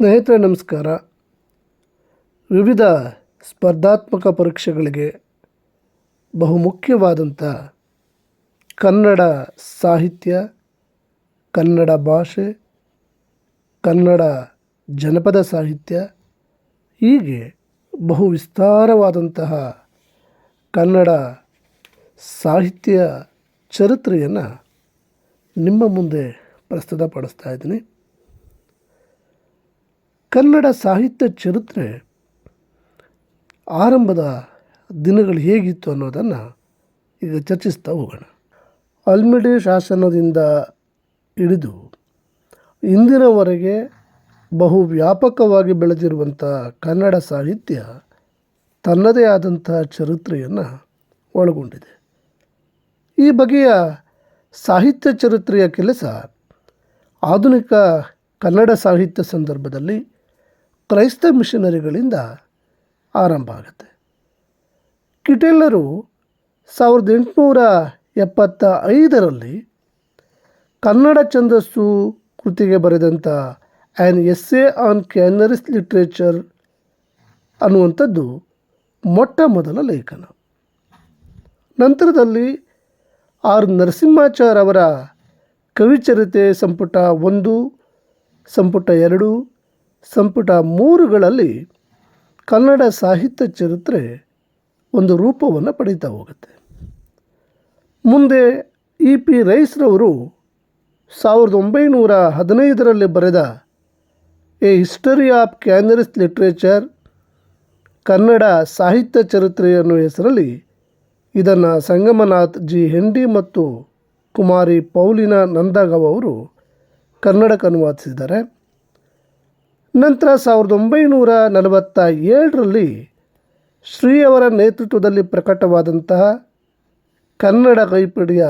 ಸ್ನೇಹಿತರೆ, ನಮಸ್ಕಾರ. ವಿವಿಧ ಸ್ಪರ್ಧಾತ್ಮಕ ಪರೀಕ್ಷೆಗಳಿಗೆ ಬಹುಮುಖ್ಯವಾದಂಥ ಕನ್ನಡ ಸಾಹಿತ್ಯ, ಕನ್ನಡ ಭಾಷೆ, ಕನ್ನಡ ಜನಪದ ಸಾಹಿತ್ಯ, ಹೀಗೆ ಬಹು ವಿಸ್ತಾರವಾದಂತಹ ಕನ್ನಡ ಸಾಹಿತ್ಯ ಚರಿತ್ರೆಯನ್ನು ನಿಮ್ಮ ಮುಂದೆ ಪ್ರಸ್ತುತಪಡಿಸ್ತಾ ಇದ್ದೀನಿ. ಕನ್ನಡ ಸಾಹಿತ್ಯ ಚರಿತ್ರೆ ಆರಂಭದ ದಿನಗಳು ಹೇಗಿತ್ತು ಅನ್ನೋದನ್ನು ಈಗ ಚರ್ಚಿಸ್ತಾ ಹೋಗೋಣ. ಅಲ್ಮಿಡಿ ಶಾಸನದಿಂದ ಹಿಡಿದು ಇಂದಿನವರೆಗೆ ಬಹು ವ್ಯಾಪಕವಾಗಿ ಬೆಳೆದಿರುವಂಥ ಕನ್ನಡ ಸಾಹಿತ್ಯ ತನ್ನದೇ ಆದಂಥ ಚರಿತ್ರೆಯನ್ನು ಒಳಗೊಂಡಿದೆ. ಈ ಬಗೆಯ ಸಾಹಿತ್ಯ ಚರಿತ್ರೆಯ ಕೆಲಸ ಆಧುನಿಕ ಕನ್ನಡ ಸಾಹಿತ್ಯ ಸಂದರ್ಭದಲ್ಲಿ ಕ್ರೈಸ್ತ ಮಿಷನರಿಗಳಿಂದ ಆರಂಭ ಆಗುತ್ತೆ. ಕಿಟೆಲ್ಲರು ಸಾವಿರದ ಎಂಟುನೂರ ಎಪ್ಪತ್ತ ಐದರಲ್ಲಿ ಕನ್ನಡ ಛಂದಸ್ಸು ಕೃತಿಗೆ ಬರೆದಂಥ an a on Canarese literature ಅನ್ನುವಂಥದ್ದು ಮೊಟ್ಟ ಮೊದಲ ಲೇಖನ. ನಂತರದಲ್ಲಿ ಆರ್ ನರಸಿಂಹಾಚಾರ್ ಅವರ ಕವಿಚರಿತೆ ಸಂಪುಟ ಒಂದು, ಸಂಪುಟ ಎರಡು ಸಂಪುಟ ಮೂರುಗಳಲ್ಲಿ ಕನ್ನಡ ಸಾಹಿತ್ಯ ಚರಿತ್ರೆ ಒಂದು ರೂಪವನ್ನು ಪಡೀತಾ ಹೋಗುತ್ತೆ. ಮುಂದೆ ಇ ಪಿ ರೈಸ್ರವರು ಸಾವಿರದ ಒಂಬೈನೂರ ಹದಿನೈದರಲ್ಲಿ ಬರೆದ a history of Kanarese literature Kannada ಸಾಹಿತ್ಯ ಚರಿತ್ರೆ ಅನ್ನೋ ಹೆಸರಲ್ಲಿ ಇದನ್ನು ಸಂಗಮನಾಥ್ ಜಿ ಹೆಂಡಿ ಮತ್ತು ಕುಮಾರಿ ಪೌಲಿನ ನಂದಗವ್ ಅವರು ಕನ್ನಡಕ್ಕೆ ಅನುವಾದಿಸಿದ್ದಾರೆ. ನಂತರ ಸಾವಿರದ ಒಂಬೈನೂರ ನಲವತ್ತ ಏಳರಲ್ಲಿ ಶ್ರೀಯವರ ನೇತೃತ್ವದಲ್ಲಿ ಪ್ರಕಟವಾದಂತಹ ಕನ್ನಡ ಕೈಪಿಡಿಯ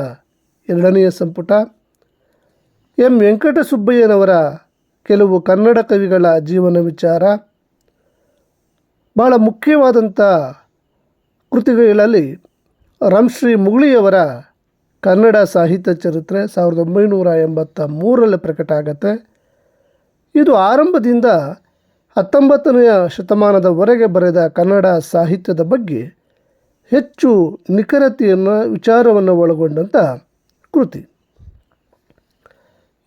ಎರಡನೆಯ ಸಂಪುಟ. ಎಂ. ವೆಂಕಟಸುಬ್ಬಯ್ಯನವರ ಕೆಲವು ಕನ್ನಡ ಕವಿಗಳ ಜೀವನ ವಿಚಾರ. ಬಹಳ ಮುಖ್ಯವಾದಂಥ ಕೃತಿಗಳಲ್ಲಿ ರಂಶ್ರೀ ಮುಗುಳಿಯವರ ಕನ್ನಡ ಸಾಹಿತ್ಯ ಚರಿತ್ರೆ ಸಾವಿರದ ಒಂಬೈನೂರ ಎಂಬತ್ತ ಮೂರರಲ್ಲಿ ಪ್ರಕಟ ಆಗುತ್ತೆ. ಇದು ಆರಂಭದಿಂದ ಹತ್ತೊಂಬತ್ತನೆಯ ಶತಮಾನದವರೆಗೆ ಬರೆದ ಕನ್ನಡ ಸಾಹಿತ್ಯದ ಬಗ್ಗೆ ಹೆಚ್ಚು ನಿಖರತೆಯನ್ನು, ವಿಚಾರವನ್ನು ಒಳಗೊಂಡಂಥ ಕೃತಿ.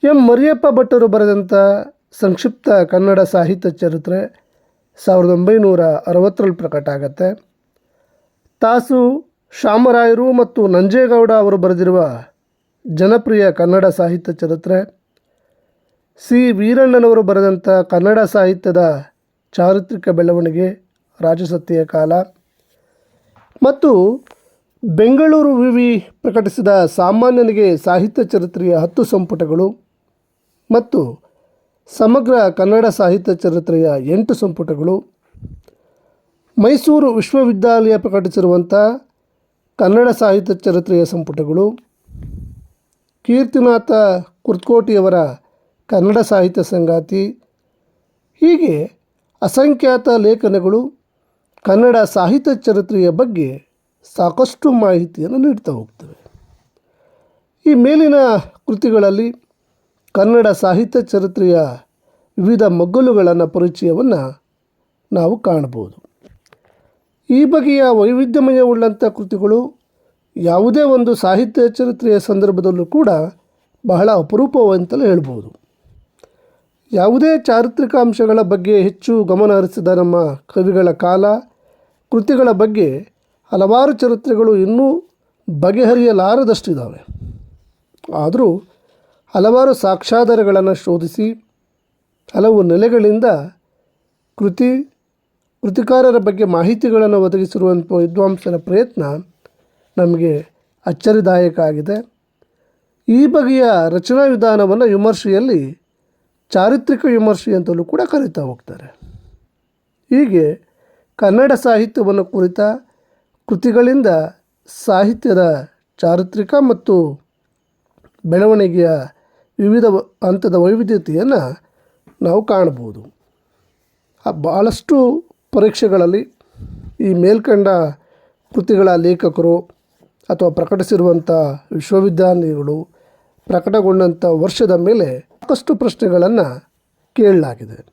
ಎಂ. ಮರಿಯಪ್ಪ ಭಟ್ಟರು ಬರೆದಂಥ ಸಂಕ್ಷಿಪ್ತ ಕನ್ನಡ ಸಾಹಿತ್ಯ ಚರಿತ್ರೆ ಸಾವಿರದ ಒಂಬೈನೂರ ಅರವತ್ತರಲ್ಲಿ ಪ್ರಕಟ ಆಗತ್ತೆ. ತಾಸು ಶಾಮರಾಯರು ಮತ್ತು ನಂಜೇಗೌಡ ಅವರು ಬರೆದಿರುವ ಜನಪ್ರಿಯ ಕನ್ನಡ ಸಾಹಿತ್ಯ ಚರಿತ್ರೆ ಸಿ ವೀರಣ್ಣನವರು ಬರೆದಂಥ ಕನ್ನಡ ಸಾಹಿತ್ಯದ ಚಾರಿತ್ರಿಕ ಬೆಳವಣಿಗೆ, ರಾಜಸತ್ತೆಯ ಕಾಲ ಮತ್ತು ಬೆಂಗಳೂರು ವಿವಿ ಪ್ರಕಟಿಸಿದ ಸಾಮಾನ್ಯನಿಗೆ ಸಾಹಿತ್ಯ ಚರಿತ್ರೆಯ ಹತ್ತು ಸಂಪುಟಗಳು ಮತ್ತು ಸಮಗ್ರ ಕನ್ನಡ ಸಾಹಿತ್ಯ ಚರಿತ್ರೆಯ ಎಂಟು ಸಂಪುಟಗಳು. ಮೈಸೂರು ವಿಶ್ವವಿದ್ಯಾಲಯ ಪ್ರಕಟಿಸಿರುವಂಥ ಕನ್ನಡ ಸಾಹಿತ್ಯ ಚರಿತ್ರೆಯ ಸಂಪುಟಗಳು. ಕೀರ್ತಿನಾಥ ಕುರ್ತಕೋಟಿಯವರ ಕನ್ನಡ ಸಾಹಿತ್ಯ ಸಂಗಾತಿ. ಹೀಗೆ ಅಸಂಖ್ಯಾತ ಲೇಖನಗಳು ಕನ್ನಡ ಸಾಹಿತ್ಯ ಚರಿತ್ರೆಯ ಬಗ್ಗೆ ಸಾಕಷ್ಟು ಮಾಹಿತಿಯನ್ನು ನೀಡ್ತಾ ಹೋಗ್ತವೆ. ಈ ಮೇಲಿನ ಕೃತಿಗಳಲ್ಲಿ ಕನ್ನಡ ಸಾಹಿತ್ಯ ಚರಿತ್ರೆಯ ವಿವಿಧ ಮಗ್ಗಲುಗಳನ್ನು ಪರಿಚಯವನ್ನು ನಾವು ಕಾಣಬಹುದು. ಈ ಬಗೆಯ ವೈವಿಧ್ಯಮಯವುಳ್ಳಂಥ ಕೃತಿಗಳು ಯಾವುದೇ ಒಂದು ಸಾಹಿತ್ಯ ಚರಿತ್ರೆಯ ಸಂದರ್ಭದಲ್ಲೂ ಕೂಡ ಬಹಳ ಅಪರೂಪವಂತಲೇ ಹೇಳ್ಬೋದು. ಯಾವುದೇ ಚಾರಿತ್ರಿಕ ಅಂಶಗಳ ಬಗ್ಗೆ ಹೆಚ್ಚು ಗಮನ ಹರಿಸಿದ ನಮ್ಮ ಕವಿಗಳ ಕಾಲ, ಕೃತಿಗಳ ಬಗ್ಗೆ ಹಲವಾರು ಚರಿತ್ರೆಗಳು ಇನ್ನೂ ಬಗೆಹರಿಯಲಾರದಷ್ಟಿದ್ದಾವೆ ಆದರೂ ಹಲವಾರು ಸಾಕ್ಷ್ಯಾಧಾರಗಳನ್ನು ಶೋಧಿಸಿ, ಹಲವು ನೆಲೆಗಳಿಂದ ಕೃತಿ, ಕೃತಿಕಾರರ ಬಗ್ಗೆ ಮಾಹಿತಿಗಳನ್ನು ಒದಗಿಸಿರುವಂಥ ವಿದ್ವಾಂಸರ ಪ್ರಯತ್ನ ನಮಗೆ ಅಚ್ಚರಿದಾಯಕ ಆಗಿದೆ. ಈ ಬಗೆಯ ರಚನಾ ವಿಧಾನವನ್ನು ವಿಮರ್ಶೆಯಲ್ಲಿ ಚಾರಿತ್ರಿಕ ವಿಮರ್ಶೆ ಅಂತಲೂ ಕೂಡ ಕರೀತಾ ಹೋಗ್ತಾರೆ. ಹೀಗೆ ಕನ್ನಡ ಸಾಹಿತ್ಯವನ್ನು ಕುರಿತ ಕೃತಿಗಳಿಂದ ಸಾಹಿತ್ಯದ ಚಾರಿತ್ರಿಕ ಮತ್ತು ಬೆಳವಣಿಗೆಯ ವಿವಿಧ ಹಂತದ ವೈವಿಧ್ಯತೆಯನ್ನು ನಾವು ಕಾಣಬಹುದು. ಭಾಳಷ್ಟು ಪರೀಕ್ಷೆಗಳಲ್ಲಿ ಈ ಮೇಲ್ಕಂಡ ಕೃತಿಗಳ ಲೇಖಕರು ಅಥವಾ ಪ್ರಕಟಿಸಿರುವಂಥ ವಿಶ್ವವಿದ್ಯಾನಿಲಯಗಳು ಪ್ರಕಟಗೊಂಡಂಥ ವರ್ಷದ ಮೇಲೆ ಸಾಕಷ್ಟು ಪ್ರಶ್ನೆಗಳನ್ನು ಕೇಳಲಾಗಿದೆ.